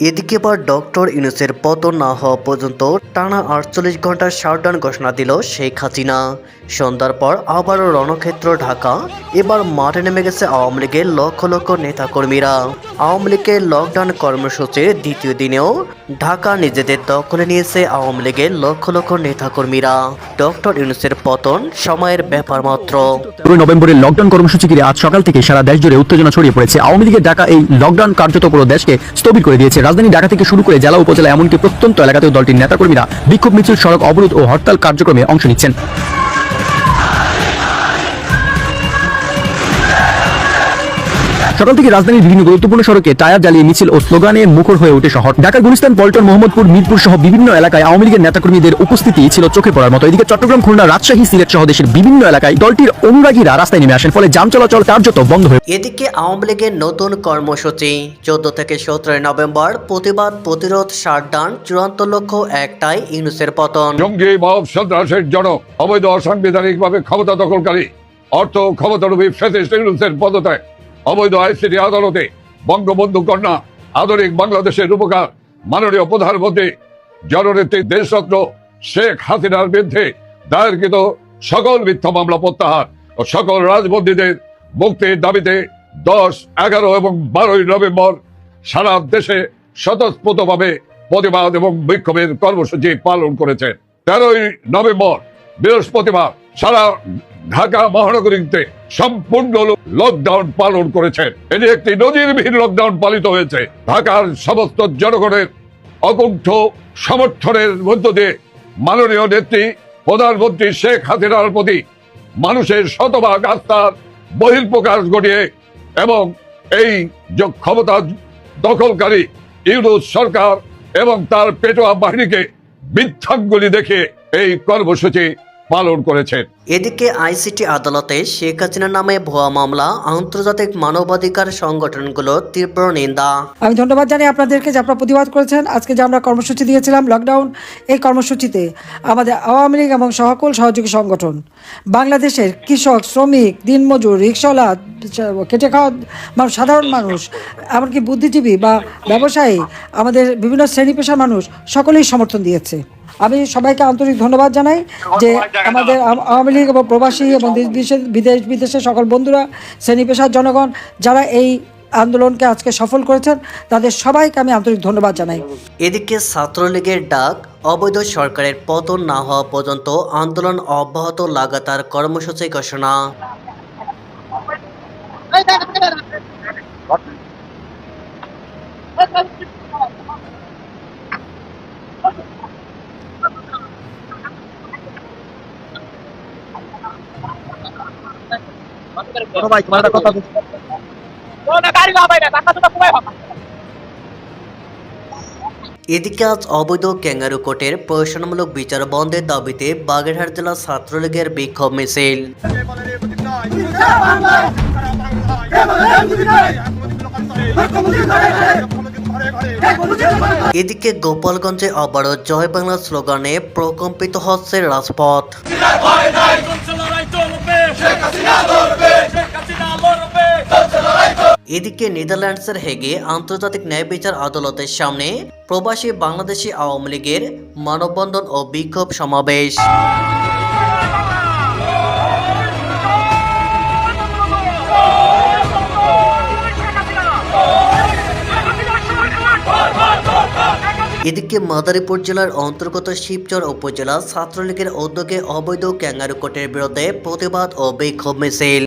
এদিকে এবার ডক্টর ইউনুসের পতন না হওয়া পর্যন্ত টানা আটচল্লিশ ঘণ্টার শাটডাউন ঘোষণা দিল শেখ হাসিনা। সন্ধ্যার পর আবারও রণক্ষেত্র, ঢাকা। এবার মাঠে নেমে গেছে আওয়ামী লীগের লক্ষ লক্ষ নেতাকর্মীরা। আওয়ামী লীগের লকডাউন কর্মসূচির দ্বিতীয় দিনেও ঢাকা নিজেদের দখলে নিয়েছে আওয়ামী লীগের লক্ষ লক্ষ নেতাকর্মীরা। ডক্টর ইউনুসের পতন সময়ের ব্যাপার মাত্র। নভেম্বরের লকডাউন কর্মসূচি ঘিরে আজ সকাল থেকে সারা দেশ জুড়ে উত্তেজনা ছড়িয়ে পড়েছে। আওয়ামী লীগের ডাকা এই লকডাউন কার্যত পুরো দেশকে স্থবির করে দিয়েছে। রাজধানী ঢাকা থেকে শুরু করে জেলা উপজেলা এমনকি প্রত্যন্ত এলাকাতেও দলটির নেতাকর্মীরা বিক্ষোভ মিছিল, সড়ক অবরোধ ও হরতাল কার্যক্রমে অংশ নিচ্ছেন। সকাল থেকে রাজধানীর বিভিন্ন গুরুত্বপূর্ণ সড়কে টায়ার জ্বালিয়ে মিছিল ও স্লোগানে মুখর হয়ে ওঠে শহর। ঢাকার গুলিস্তান পল্টন মোহাম্মদপুর মিরপুর সহ বিভিন্ন এলাকায় আওয়ামী লীগের নেতাকর্মীদের উপস্থিতি ছিল চোখে পড়ার মতো। এদিকে চট্টগ্রাম খুলনা রাজশাহী সিলেট সহ দেশের বিভিন্ন এলাকায় দলটির অনুরাগীরা রাস্তায় নেমে আসেন ফলে যান চলাচল কার্যত বন্ধ হয়ে এদিকে আওয়ামী লীগের নতুন কর্মসূচি। চোদ্দ থেকে সতেরোই নভেম্বর প্রতিবাদ প্রতিরোধ শাটডাউন চূড়ান্ত লক্ষ্য একটাই ইউনুসের পতন। জঙ্গি মব সন্ত্রাসের জনক অবৈধ অসাংবিধানিকভাবে ক্ষমতা দখলকারী। অর্থ ক্ষমতারূপী ফেসিস্ট ইউনুসের পদত্যাগ। অবৈধ আইসিটি আদালতে বঙ্গবন্ধু কন্যা আধুনিক বাংলাদেশের রূপকার মাননীয় প্রধানমন্ত্রী জননেত্রী দেশরত্ন শেখ হাসিনার বিরুদ্ধে দায়েরকৃত সকল মিথ্যা মামলা প্রত্যাহার ও সকল রাজবন্দীদের মুক্তির দাবিতে দশ, এগারো এবং বারোই নভেম্বর সারা দেশে স্বতঃস্ফূর্তভাবে প্রতিবাদ এবং বিক্ষোভের কর্মসূচি পালন করেছেন তেরোই নভেম্বর বৃহস্পতিবার সারা ঢাকা মহানগরীতে সম্পূর্ণ লকডাউন পালন করেছেন এটি একটি নজিরবিহীন লকডাউন পালিত হয়েছে। ঢাকার সমস্ত জনগণের অকুণ্ঠ সমর্থনের মধ্য দিয়ে মাননীয় নেত্রী প্রধানমন্ত্রী শেখ হাসিনার প্রতি মানুষের শতভাগ আস্থার বহির্প্রকাশ ঘটিয়ে এবং এই ক্ষমতা দখলকারী ইউনুস সরকার এবং তার পেটোয়া বাহিনীকে মিথ্যাঙ্গুলি দেখে এই কর্মসূচি পালন করেছেন। এদিকে আইসিটি আদালতে শেখ হাসিনা নামে ভুয়া মামলা আন্তর্জাতিক মানবাধিকার সংগঠনগুলোর তীব্র নিন্দা। আমি ধন্যবাদ জানাই আপনাদেরকে যে আপনারা প্রতিবাদ করেছেন। আজকে যে আমরা কর্মসূচি দিয়েছিলাম লকডাউন এই কর্মসূচিতে আমাদের আওয়ামী লীগ এবং সকল সহযোগী সংগঠন বাংলাদেশের কৃষক শ্রমিক দিনমজুর রিক্সাওয়ালা কেটে খাওয়া মানুষ সাধারণ মানুষ এমনকি বুদ্ধিজীবী বা ব্যবসায়ী আমাদের বিভিন্ন শ্রেণি পেশার মানুষ সকলেই সমর্থন দিয়েছে। আমি সবাইকে আন্তরিক ধন্যবাদ জানাই যে আমাদের আওয়ামী লীগ এবং প্রবাসী এবং বিদেশে- বিদেশ বিদেশের সকল বন্ধুরা শ্রেণি পেশার জনগণ যারা এই আন্দোলনকে আজকে সফল করেছেন তাদের সবাইকে আমি আন্তরিক ধন্যবাদ জানাই এদিকে ছাত্রলীগের ডাক অবৈধ সরকারের পতন না হওয়া পর্যন্ত আন্দোলন অব্যাহত লাগাতার কর্মসূচি ঘোষণা এদিকে আজ অবৈধ ক্যাঙ্গারু কোর্টের প্রশাসনমূলক বিচার বন্ধের দাবিতে বাগেরহাট জেলা ছাত্রলীগের বিক্ষোভ মিছিল। এদিকে গোপালগঞ্জে আবারও জয় বাংলা স্লোগানে প্রকম্পিত হচ্ছে রাজপথ। এদিকে নেদারল্যান্ডসের হেগে আন্তর্জাতিক ন্যায় বিচার আদালতের সামনে প্রবাসী বাংলাদেশি আওয়ামী লীগের মানববন্ধন ও বিক্ষোভ সমাবেশ। এদিকে মাদারীপুর জেলার অন্তর্গত শিবচর উপজেলা ছাত্রলীগের উদ্যোগে অবৈধ ক্যাঙ্গারু কোর্টের বিরুদ্ধে প্রতিবাদ ও বিক্ষোভ মিছিল।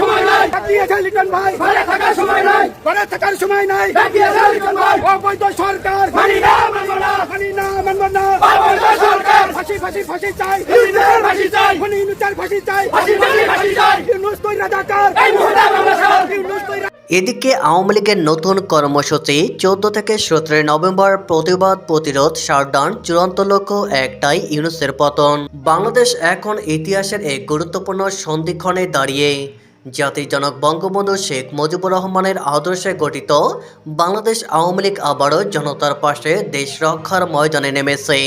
সময় নাই। বাকিয়েছে লিটন ভাই। ঘরে থাকার সময় নাই। ঘরে থাকার সময় নাই। বাকিয়েছে লিটন ভাই। অবৈধ সরকার। এদিকে আওয়ামী লীগের নতুন কর্মসূচি চোদ্দ থেকে সতেরোই নভেম্বর প্রতিবাদ প্রতিরোধ শাটডাউন চূড়ান্ত লক্ষ্য একটাই ইউনুসের পতন। বাংলাদেশ এখন ইতিহাসের এক গুরুত্বপূর্ণ সন্ধিক্ষণে দাঁড়িয়ে। জাতির জনক বঙ্গবন্ধু শেখ মুজিবুর রহমানের আদর্শে গঠিত বাংলাদেশ আওয়ামী লীগ আবারও জনতার পাশে দেশ রক্ষার ময়দানে নেমেছে।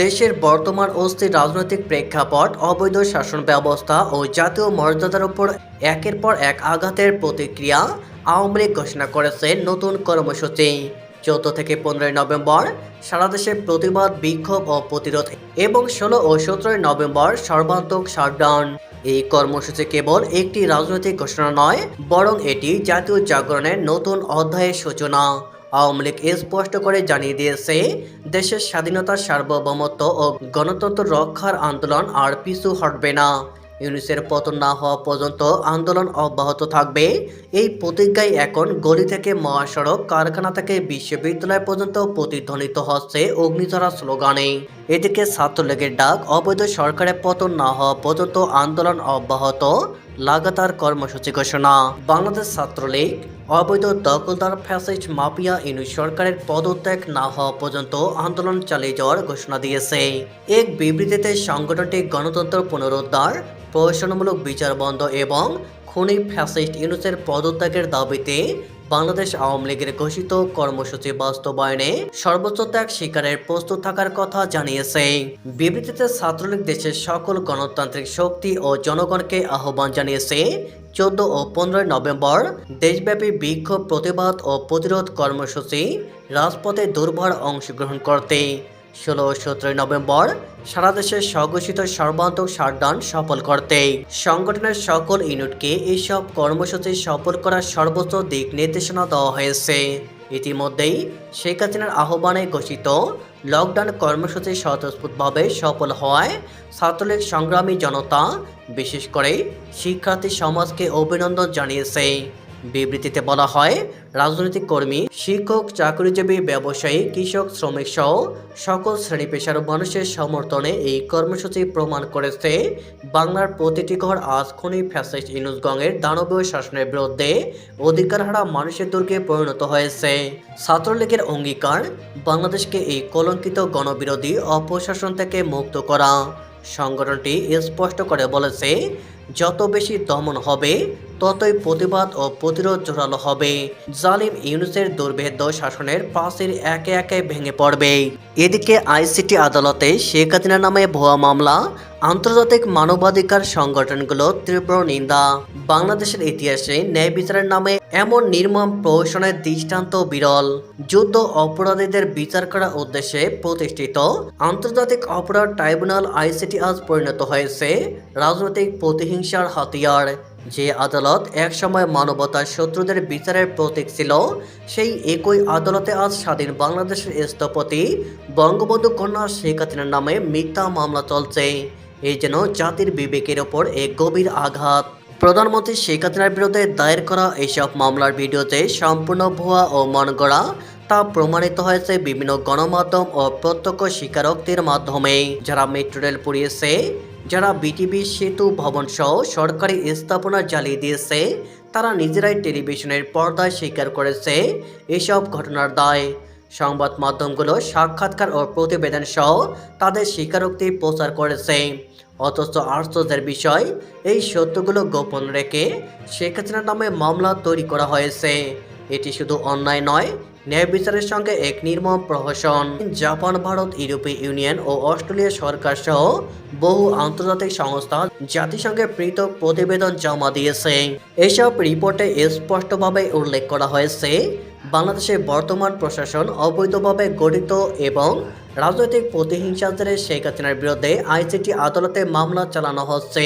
দেশের বর্তমান অস্থির রাজনৈতিক প্রেক্ষাপট, অবৈধ শাসন ব্যবস্থা ও জাতীয় মর্যাদার উপর একের পর এক আঘাতের প্রতিক্রিয়া আওয়ামী লীগ ঘোষণা করেছে নতুন কর্মসূচি। চৌদ্দ থেকে পনেরোই নভেম্বর সারা দেশে প্রতিবাদ, বিক্ষোভ ও প্রতিরোধ এবং ষোলো ও সতেরোই নভেম্বর সর্বান্তক শাটডাউন এই কর্মসূচি কেবল একটি রাজনৈতিক ঘোষণা নয়, বরং এটি জাতীয় জাগরণের নতুন অধ্যায়ের সূচনা। আওয়ামী লীগ স্পষ্ট করে জানিয়ে দিয়েছে, দেশের স্বাধীনতা সার্বভৌমত্ব ও গণতন্ত্র রক্ষার আন্দোলন আর পিছু হটবে না। ইউনিসের পতন না হওয়া পর্যন্ত আন্দোলন অব্যাহত থাকবে। এই প্রতিজ্ঞায় এখন গলি থেকে মহাসড়ক, কারখানা থেকে বিশ্ববিদ্যালয় পর্যন্ত প্রতিধ্বনিত হচ্ছে অগ্নিধরা স্লোগানে। এদিকে ছাত্রলীগের ডাক, অবৈধ সরকারের পতন না হওয়া পর্যন্ত আন্দোলন অব্যাহত। লাগাতার কর্মসূচি ঘোষণা। বাংলাদেশ ছাত্রলীগ, অবৈধ দখলদার ফ্যাসিস্ট মাফিয়া ইনু সরকারের পদত্যাগ না হওয়া পর্যন্ত আন্দোলন চালিয়ে যাওয়ার ঘোষণা দিয়েছে। এক বিবৃতিতে সংগঠনটি গণতন্ত্র পুনরুদ্ধার প্রশাসনমূলক বিচার বন্ধ এবং খুনি ফ্যাসিস্ট ইউনুসের পদত্যাগের দাবিতে বাংলাদেশ আওয়ামী লীগের ঘোষিত কর্মসূচি বাস্তবায়নে সর্বোচ্চ ত্যাগ শিকারের প্রস্তুত থাকার কথা জানিয়েছে। বিবৃতিতে ছাত্রলীগ দেশের সকল গণতান্ত্রিক শক্তি ও জনগণকে আহ্বান জানিয়েছে। চোদ্দ ও পনেরোই নভেম্বর দেশব্যাপী বিক্ষোভ, প্রতিবাদ ও প্রতিরোধ কর্মসূচি রাজপথে দুর্বার অংশগ্রহণ করতে ষোলো সতেরোই নভেম্বর সারা দেশে স্বঘোষিত সর্বান্তক শাটডাউন সফল করতে সংগঠনের সকল ইউনিটকে এইসব কর্মসূচি সফল করার সর্বোচ্চ দিক নির্দেশনা দেওয়া হয়েছে। ইতিমধ্যেই শেখ হাসিনার আহ্বানে ঘোষিত লকডাউন কর্মসূচি স্বতঃস্ফূর্তভাবে সফল হওয়ায় ছাত্রলীগ সংগ্রামী জনতা, বিশেষ করে শিক্ষার্থী সমাজকে অভিনন্দন জানিয়েছে। বিবৃতিতে বলা হয়, রাজনৈতিক কর্মী, শিক্ষক, চাকরিজীবী, ব্যবসায়ী, কৃষক, শ্রমিক সহ সকল শ্রেণি পেশার মানুষের সমর্থনে এই কর্মসূচি প্রমাণ করেছে। বাংলার প্রতিটি ঘর আজ খনি ফ্যাসিস্ট ইনুসগংয়ের দানবীয় শাসনের বিরুদ্ধে অধিকারহারা মানুষের দুর্গে পরিণত হয়েছে। ছাত্রলীগের অঙ্গীকার, বাংলাদেশকে এই কলঙ্কিত গণবিরোধী অপশাসন থেকে মুক্ত করা। সংগঠনটি স্পষ্ট করে বলেছে, যত বেশি দমন হবে ততই প্রতিবাদ ও প্রতিরোধ জোরালো হবে। জালিম ইউনুসের দুর্ভেদ্য শাসনের প্রাচীর একে একে ভেঙে পড়বে। এদিকে আইসিটি আদালতে শেখ হাসিনা নামে ভুয়া মামলা, আন্তর্জাতিক মানবাধিকার সংগঠনগুলো তীব্র নিন্দা। বাংলাদেশের ইতিহাসে ন্যায় বিচারের নামে এমন নির্মম প্রহসনের দৃষ্টান্ত বিরল। যুদ্ধ অপরাধীদের বিচার করার উদ্দেশ্যে প্রতিষ্ঠিত আন্তর্জাতিক অপরাধ ট্রাইব্যুনাল আইসিটি আজ পরিণত হয়েছে। রাজনৈতিক প্রতিহিংসার হাতিয়ার। যে আদালত একসময় মানবতার শত্রুদের বিচারের প্রতীক ছিল, সেই একই আদালতে আজ স্বাধীন বাংলাদেশের স্থপতি বঙ্গবন্ধু কন্যা শেখ হাসিনার নামে মিথ্যা মামলা চলছে। এই যেন জাতির বিবেকের ওপর এক গভীর আঘাত। প্রধানমন্ত্রী শেখ হাসিনার বিরুদ্ধে দায়ের করা এইসব মামলার ভিডিওতে সম্পূর্ণ ভুয়া ও মনগড়া তা প্রমাণিত হয়েছে বিভিন্ন গণমাধ্যম ও প্রত্যক্ষ স্বীকারোক্তির মাধ্যমে। যারা মেট্রো রেল পুড়িয়েছে যারা বিটিভি সেতু ভবন সহ সরকারি স্থাপনা জ্বালিয়ে দিয়েছে, তারা নিজেরাই টেলিভিশনের পর্দায় স্বীকার করেছে এসব ঘটনার দায়। সংবাদ মাধ্যমগুলো সাক্ষাৎকার ও প্রতিবেদন সহ তাদের স্বীকারোক্তি প্রচার করেছে। অথচ আশ্চর্যের বিষয়, এই সত্যগুলো গোপন রেখে শেখ হাসিনার নামে মামলা তৈরি করা হয়েছে। এটি শুধু অন্যায় নয় ন্যায় বিচারের সঙ্গে এক নির্মম প্রহসন। জাপান, ভারত, ইউরোপীয় ইউনিয়ন ও অস্ট্রেলিয়া সরকার সহ বহু আন্তর্জাতিক সংস্থা জাতিসংঘের পৃথক প্রতিবেদন জমা দিয়েছে। এসব রিপোর্টে স্পষ্টভাবে উল্লেখ করা হয়েছে, বাংলাদেশের বর্তমান প্রশাসন অবৈধভাবে গঠিত এবং রাজনৈতিক প্রতিহিংসাদের শেখ হাসিনার বিরুদ্ধে আইসিটি আদালতে মামলা চালানো হচ্ছে,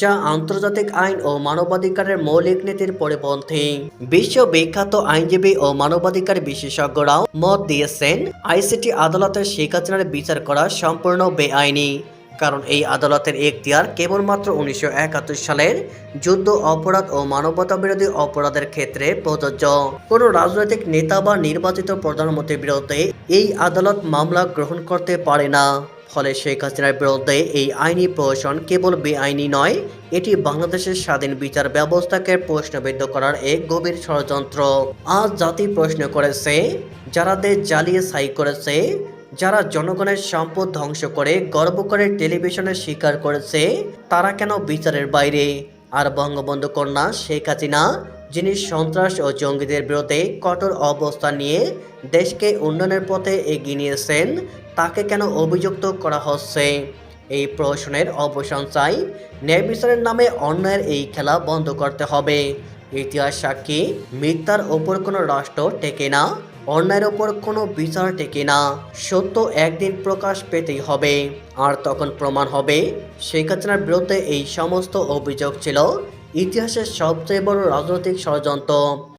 যা আন্তর্জাতিক আইন ও মানবাধিকারের মৌলিক নীতির পরিপন্থী। বিশ্ব বিখ্যাত আইনজীবী ও মানবাধিকার বিশেষজ্ঞরাও মত দিয়েছেন আইসিটি আদালতে শেখ হাসিনার বিচার করা সম্পূর্ণ বেআইনি। কারণ এই আদালতের এখতিয়ার কেবলমাত্র উনিশশো একাত্তর সালের যুদ্ধ, অপরাধ ও মানবতা বিরোধী অপরাধের ক্ষেত্রে প্রযোজ্য। কোনো রাজনৈতিক নেতা বা নির্বাচিত প্রধানমন্ত্রীর বিরুদ্ধে এই আদালত মামলা গ্রহণ করতে পারে না। ফলে শেখ হাসিনার বিরুদ্ধে এই আইনি প্রশাসন কেবল বেআইনি নয়, এটি বাংলাদেশের স্বাধীন বিচার ব্যবস্থাকে প্রশ্নবিদ্ধ করার এক গভীর ষড়যন্ত্র। আজ জাতি প্রশ্ন করেছে, যারা দেশ জ্বালিয়ে ছাই করেছে যারা জনগণের সম্পদ ধ্বংস করে, গর্ব করে টেলিভিশনে স্বীকার করেছে, তারা কেন বিচারের বাইরে? আর বঙ্গবন্ধু কন্যা শেখ হাসিনা, যিনি সন্ত্রাস ও জঙ্গিদের বিরুদ্ধে কঠোর অবস্থান নিয়ে দেশকে উন্নয়নের পথে এগিয়ে নিয়েছেন, তাকে কেন অভিযুক্ত করা হচ্ছে? এই প্রহসনের অবসান চাই, ন্যায় বিচারের নামে অন্যায়ের এই খেলা বন্ধ করতে হবে। ইতিহাস সাক্ষী, মিথ্যার ওপর কোনো রাষ্ট্র টেকে না। অন্যায়ের ওপর কোনো বিচার টেকে না। সত্য একদিন প্রকাশ পেতেই হবে। আর তখন প্রমাণ হবে, শেখ হাসিনার বিরুদ্ধে এই সমস্ত অভিযোগ ছিল ইতিহাসের সবচেয়ে বড় রাজনৈতিক ষড়যন্ত্র।